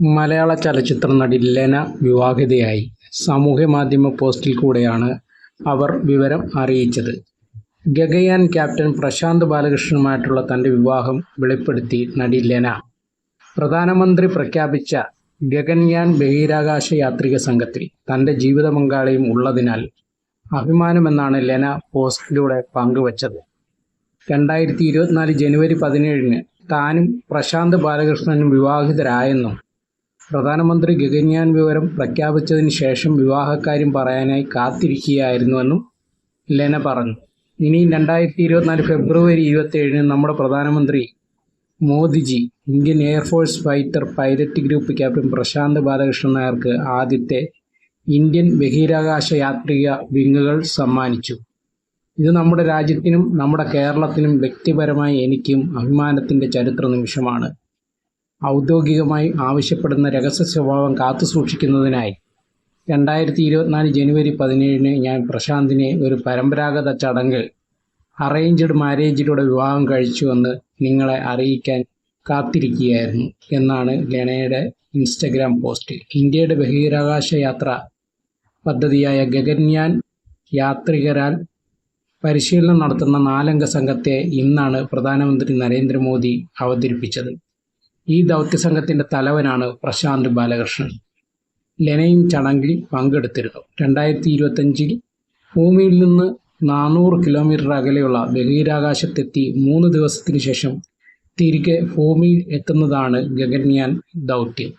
മലയാള ചലച്ചിത്ര നടി ലെന വിവാഹിതയായി. സാമൂഹ്യ മാധ്യമ പോസ്റ്റിൽ കൂടെയാണ് അവർ വിവരം അറിയിച്ചത്. ഗഗയാൻ ക്യാപ്റ്റൻ പ്രശാന്ത് ബാലകൃഷ്ണനുമായിട്ടുള്ള തന്റെ വിവാഹം വെളിപ്പെടുത്തി നടി ലെന. പ്രധാനമന്ത്രി പ്രഖ്യാപിച്ച ഗഗൻയാൻ ബഹിരാകാശ യാത്രിക സംഘത്തിൽ തന്റെ ജീവിത പങ്കാളിയും ഉള്ളതിനാൽ അഭിമാനമെന്നാണ് ലെന പോസ്റ്റിലൂടെ പങ്കുവച്ചത്. രണ്ടായിരത്തി ഇരുപത്തിനാല് ജനുവരി പതിനേഴിന് താനും പ്രശാന്ത് ബാലകൃഷ്ണനും വിവാഹിതരായെന്നും പ്രധാനമന്ത്രി ഗഗൻയാൻ വിവരം പ്രഖ്യാപിച്ചതിന് ശേഷം വിവാഹക്കാര്യം പറയാനായി കാത്തിരിക്കുകയായിരുന്നുവെന്നും ലെന പറഞ്ഞു. ഇനിയും രണ്ടായിരത്തി ഇരുപത്തിനാല് ഫെബ്രുവരി ഇരുപത്തിയേഴിന് നമ്മുടെ പ്രധാനമന്ത്രി Modi ji Indian Air Force fighter pilot group captain Prashanth Balakrishnan നായർക്ക് ആദ്യത്തെ ഇന്ത്യൻ ബഹിരാകാശ യാത്രിക വിങ്ങുകൾ സമ്മാനിച്ചു. ഇത് നമ്മുടെ രാജ്യത്തിനും നമ്മുടെ കേരളത്തിനും വ്യക്തിപരമായി എനിക്കും അഭിമാനത്തിന്റെ ചരിത്ര നിമിഷമാണ്. ഔദ്യോഗികമായി ആവശ്യപ്പെടുന്ന രഹസ്യ സ്വഭാവം കാത്തുസൂക്ഷിക്കുന്നതിനായി രണ്ടായിരത്തി ഇരുപത്തിനാല് ജനുവരി പതിനേഴിന് ഞാൻ പ്രശാന്തിനെ ഒരു പരമ്പരാഗത ചടങ്ങിൽ അറേഞ്ച്ഡ് മാരേജിലൂടെ വിവാഹം കഴിച്ചുവെന്ന് നിങ്ങളെ അറിയിക്കാൻ കാത്തിരിക്കുകയായിരുന്നു എന്നാണ് ലെനയുടെ ഇൻസ്റ്റഗ്രാം പോസ്റ്റ്. ഇന്ത്യയുടെ ബഹിരാകാശ യാത്ര പദ്ധതിയായ ഗഗൻയാൻ യാത്രികരാൽ പരിശീലനം നടത്തുന്ന നാലംഗ സംഘത്തെ ഇന്നാണ് പ്രധാനമന്ത്രി നരേന്ദ്രമോദി അവതരിപ്പിച്ചത്. ഈ ദൗത്യസംഘത്തിന്റെ തലവനാണ് പ്രശാന്ത് ബാലകൃഷ്ണൻ. ലെനയും ചടങ്ങിൽ പങ്കെടുത്തിരുന്നു. രണ്ടായിരത്തി ഇരുപത്തഞ്ചിൽ ഭൂമിയിൽ നിന്ന് നാനൂറ് കിലോമീറ്റർ അകലെയുള്ള ബഹിരാകാശത്തെത്തി മൂന്ന് ദിവസത്തിനു ശേഷം തിരികെ ഭൂമിയിൽ എത്തുന്നതാണ് ഗഗൻയാൻ ദൗത്യം.